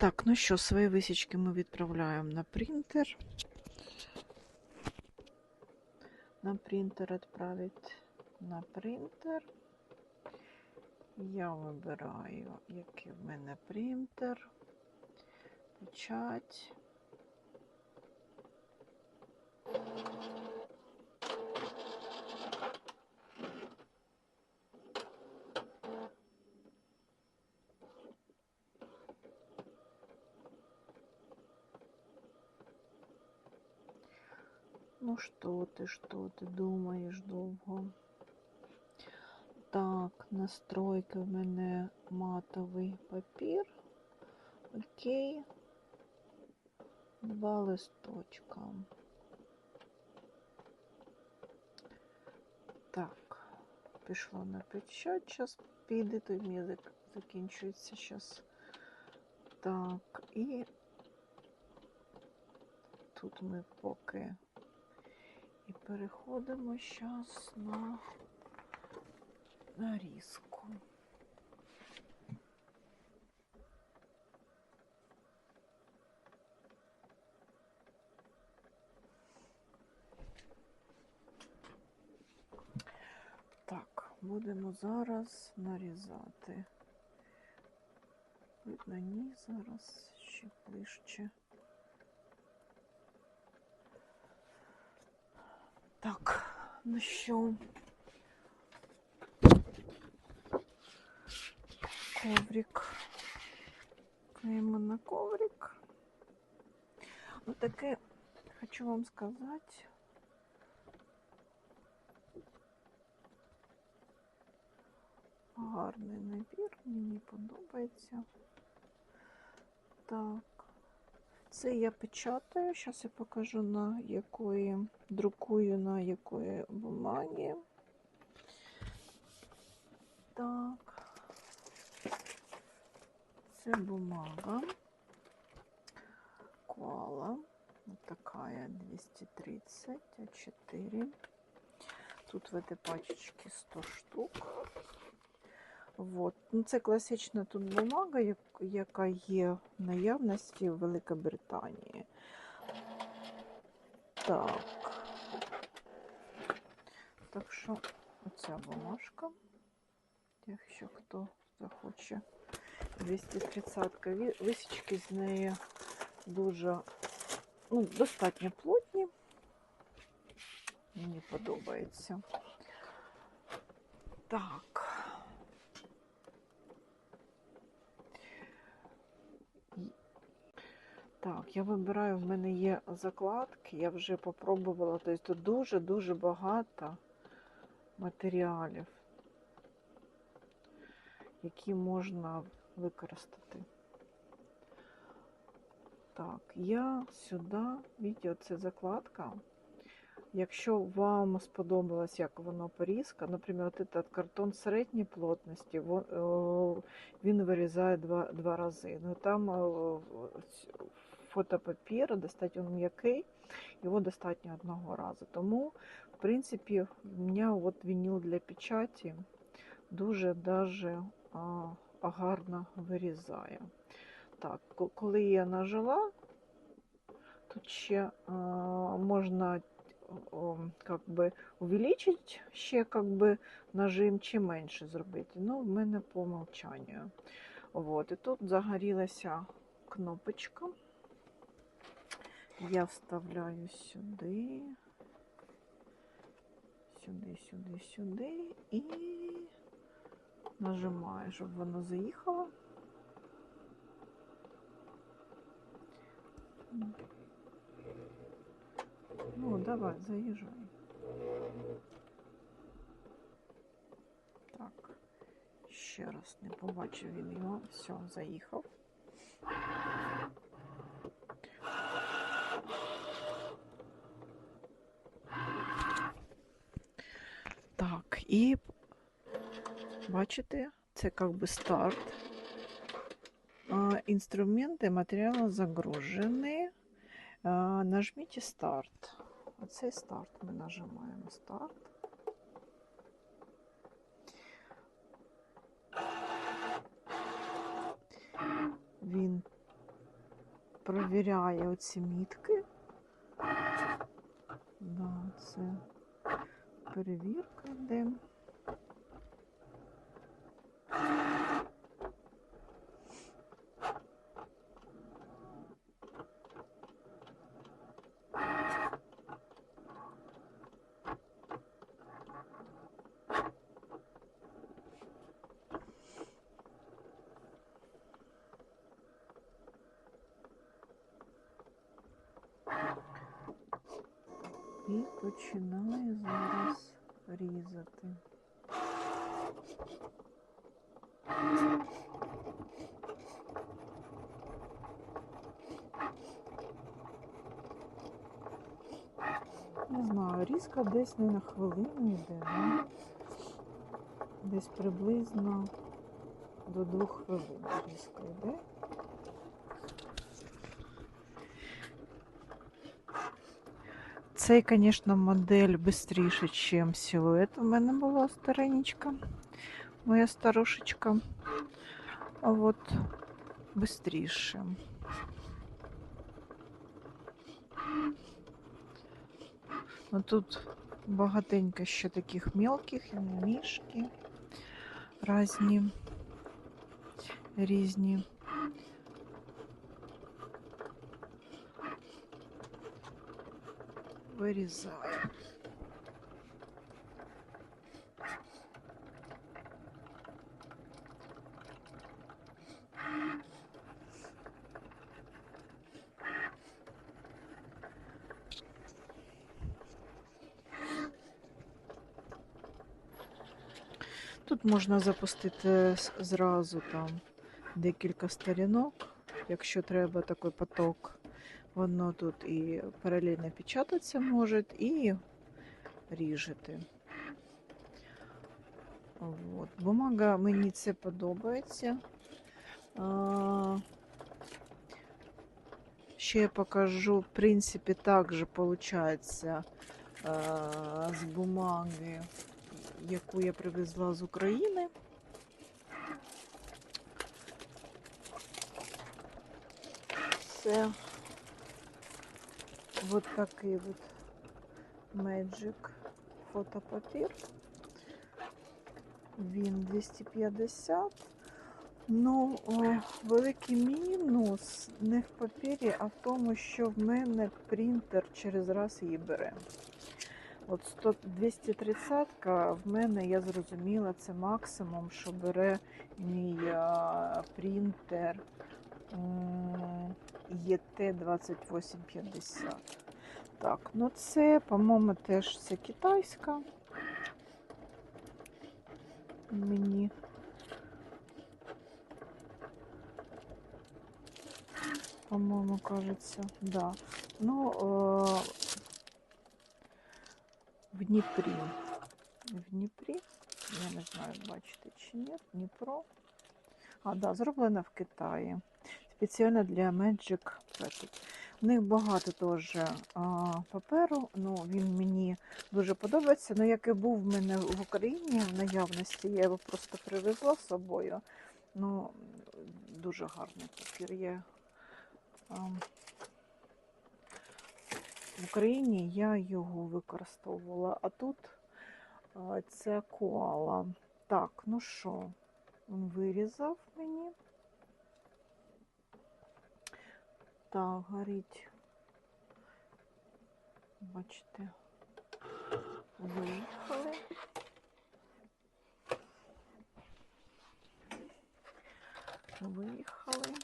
Так, ну що, свої висічки ми відправляємо на принтер. На принтер відправити на принтер. Я вибираю, який в мене принтер. Печать. Ну що ти, що ти думаєш довго? Так, настройки в мене матовий папір. Окей. Два листочка. Так, пішло на печать. Зараз піде, той мізик закінчується зараз. Так, і тут ми поки переходимо зараз на нарізку. Так, будемо зараз нарізати. Видно, ні, зараз ну що? Коврик. Клеїмо на коврик. Ну таке хочу вам сказати. Гарний набір, мені подобається. Так. Це я печатаю. Зараз я покажу на якої друкую на якої бумагі. Так. Це бумага. Коала. Вот такая 230 А4. Тут в этой пачечке 100 штук. Вот. Ну, це класична тут бумага, яка є в наявності в Великобританії. Так. Так що оця бумажка, якщо хто захоче. 230-ка. Висічки з неї дуже ну, достатньо плотні. Мені подобається. Так. Так, я вибираю, в мене є закладки, я вже попробувала, тобто тут дуже-дуже багато матеріалів, які можна використати. Так, я сюди, бачите, це закладка. Якщо вам сподобалось, як воно порізка, наприклад, от этот картон середньої плотності, е, він вирізає два, два рази. Ну там е, фотопапір достатньо м'який, його достатньо одного разу. Тому, в принципі, в мене от вініл для печаті дуже даже а, гарно вирізає. Так, коли я нажила, тут ще а, можна как би увеличить ще как би нажим чи менше зробити. Ну, в мене по умолчанню. Вот. І тут загорілася кнопочка. Я вставляю сюди, сюди, сюди, сюди і нажимаю, щоб воно заїхало. Ну, давай, заїжджай. Так, ще раз не побачив він його. Все, заїхав. Так, і бачите, це як би старт. Інструменти, матеріали загружені. Нажміть старт. Оцей старт ми нажимаємо старт. Він провіряє оці мітки. Да, це перевірка йде. І починає зараз різати. Не знаю, різка десь не на хвилину йде, да? десь приблизно до двох хвилин різка йде. Цей, звісно, модель швидше, ніж силует. У мене була старенечка, моя старушечка. А от швидше. Ну, тут багатенько ще таких мелких, мішки різні, різні. Вирізаю. Тут можна запустити зразу там декілька сторінок, якщо треба такий поток. Воно тут і паралельно печататися може, і ріжете. От. Бумага мені це подобається. А, ще я покажу, в принципі, також виходить з бумаги, яку я привезла з України. Це вот такий вот Magic фотопапір. Він 250. Ну, великий мінус не в папірі, а в тому, що в мене принтер через раз її бере. От 100, 230 в мене, я зрозуміла, це максимум, що бере мій а, принтер м, ET2850. Так, ну це, по-моєму, теж це китайська. Мені. По-моєму, кажется, да. Ну, е, в Дніпрі. В Дніпрі. Я не знаю, бачите чи ні. Дніпро. А, да, зроблена в Китаї. Спеціально для Magic Packet. В них багато теж а, паперу. Ну, він мені дуже подобається. Ну, і був в мене в Україні в наявності, я його просто привезла з собою. Ну, дуже гарний папір. Я, а, в Україні я його використовувала, а тут а, це коала. Так, ну що, він вирізав мені. Так, горить. Бачите, виїхали. Виїхали.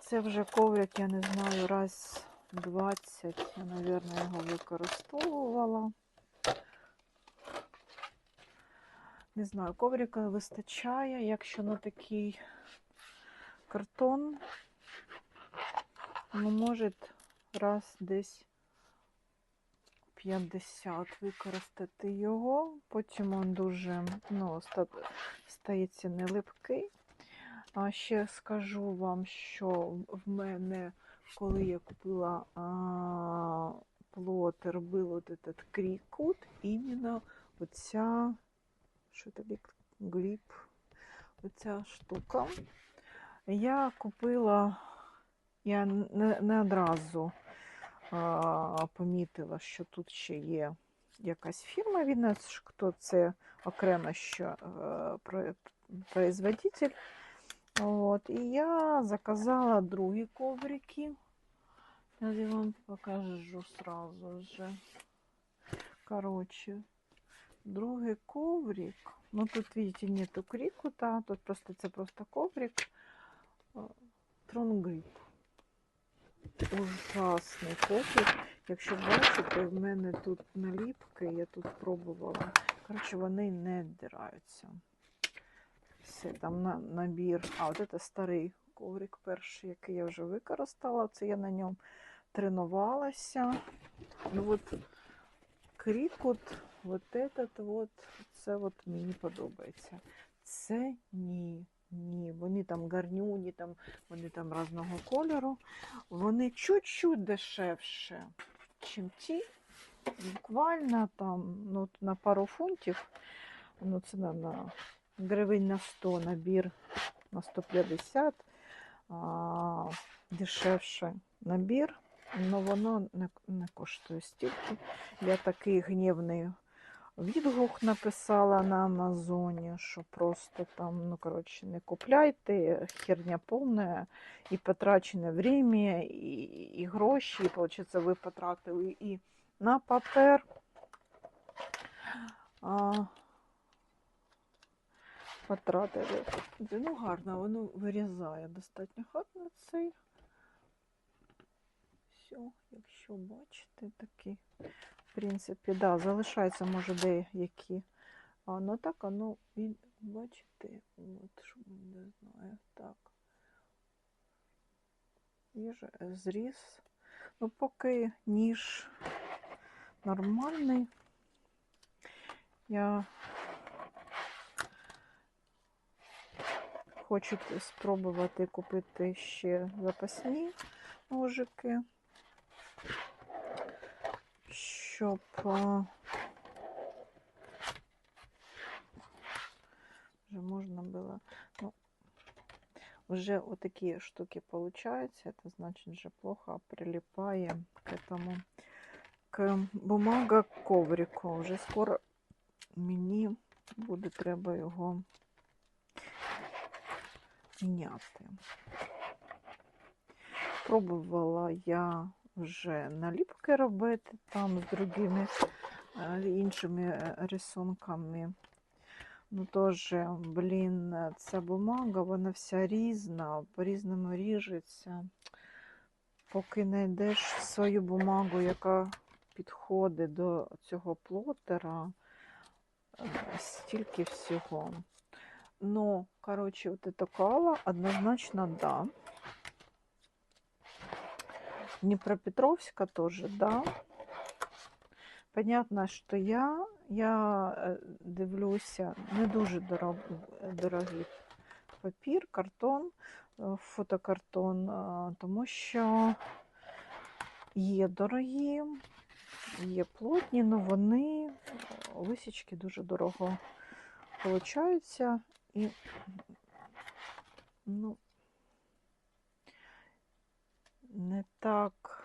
Це вже коврик, я не знаю, раз 20, я, мабуть, його використовувала. Не знаю, коврика вистачає, якщо на такий картон, ну, може раз десь 50 використати його, потім він дуже ну, стається не липкий. А ще скажу вам, що в мене, коли я купила а, плот, робила этот крікут, іменно оця, що тобі гліб, оця штука. Я купила, я не, не одразу а, помітила, що тут ще є якась фірма від нас, хто це окремо що е, производитель. От, і я заказала другі коврики. Я вам покажу сразу же. Короче, другий коврик. Ну тут, видите, нету крикута, тут просто це просто коврик. Тронгрип. Ужасний коврик. Якщо бачите, в мене тут наліпки, я тут пробувала. Коротше, вони не вдираються. Все, там на, набір. А, от це старий коврик перший, який я вже використала. Це я на ньому тренувалася. Ну от крікут, от этот вот, це от мені подобається. Це ні, ні. Вони там гарнюні, там, вони там різного кольору. Вони чуть-чуть дешевше, чим ті. Буквально там ну, на пару фунтів. Ну, це на, гривень на 100 набір на 150. А, дешевше набір, але воно не, не коштує стільки. Я такий гнівний відгук написала на Амазоні, що просто там, ну, коротше, не купляйте, херня повна, і потрачене время, і, і гроші, і, виходить, ви потратили і на папер. А, потратили. Ну, гарно, воно вирізає достатньо гарно цей. Все, якщо бачите, такі, в принципі, да, залишаються, може, деякі. А, ну так, а ну, бачите, от, що не знаю, так. Є ж зріз. Ну, поки ніж нормальний. Я хочу спробувати купити ще запасні ножики, щоб а, вже можна було. Ну, вже отакі штуки получаються, це значить вже плохо прилипає к этому к бумага коврику. Вже скоро мені буде треба його міняти. Пробувала я вже наліпки робити там з другими е, іншими е, рисунками. Ну, теж, блін, ця бумага, вона вся різна, по-різному ріжеться. Поки знайдеш свою бумагу, яка підходить до цього плотера, е, стільки всього. Ну, короче, вот эта кала однозначно да. Днепропетровска тоже да. Понятно, що я, я е, дивлюся, не дуже дорог, дорогий папір, картон, е, фотокартон, е, тому що є дорогі, є плотні, але вони висічки дуже дорого получаються. І, ну, не так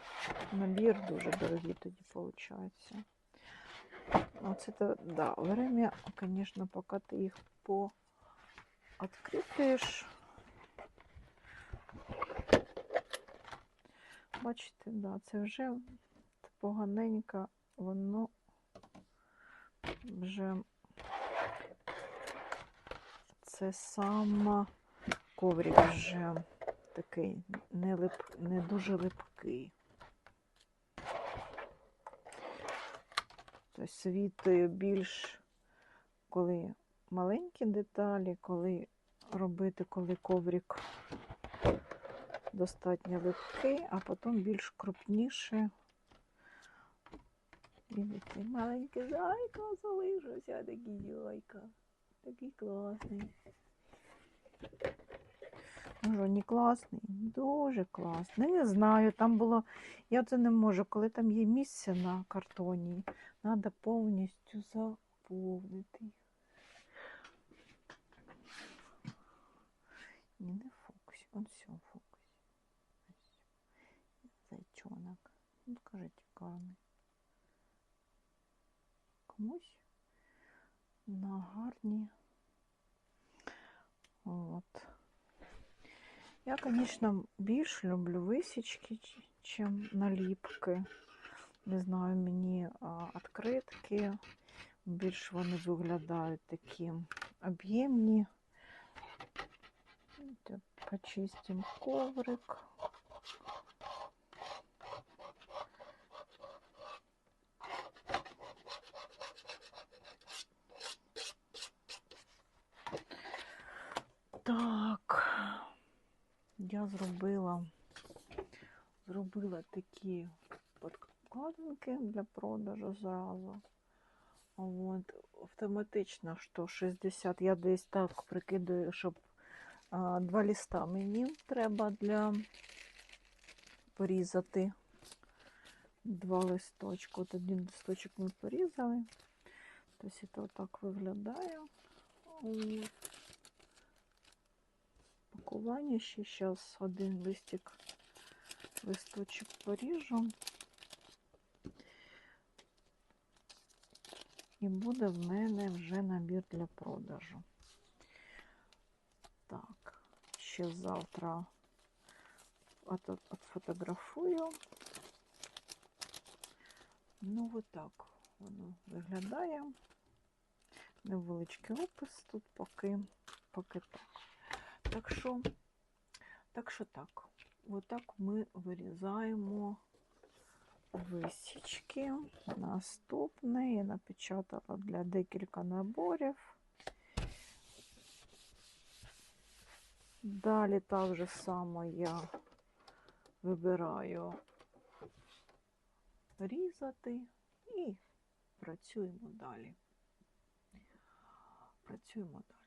набір дуже дорогий тоді виходить. Оце то, да, время, конечно, поки ти їх по відкритиш. Бачите, да, це вже поганенько, воно вже це сам коврик вже такий не, лип, не дуже липкий. Світою більш, коли маленькі деталі, коли робити, коли коврик достатньо липкий, а потім більш крупніше. Видите, маленький зайка залишився, такий зайка. Такий класний. Може, не класний, дуже класний. Не знаю, там було, я це не можу, коли там є місце на картоні, треба повністю заповнити. Ні, не фокусі, он все в фокусі. Зайчонок. Ну, скажіть, гарний. Комусь на гарні. От. Я, звісно, більш люблю висічки, чим наліпки. Не знаю, мені відкритки. Більш вони виглядають такі об'ємні. Почистимо коврик. Так, я зробила, зробила такі подкладинки для продажу зразу. От, автоматично, що 60, я десь так прикидаю, щоб а, два ліста мені треба для порізати. Два листочки. От один листочок ми порізали. Тобто це так виглядає. Пакування ще зараз один листик, листочок поріжу. І буде в мене вже набір для продажу. Так, ще завтра от- от- отфотографую. Ну, от так воно виглядає. Невеличкий опис тут поки, поки так. Так що, так що так. Отак ми вирізаємо висічки. Наступне я напечатала для декілька наборів. Далі так же само я вибираю різати і працюємо далі. Працюємо далі.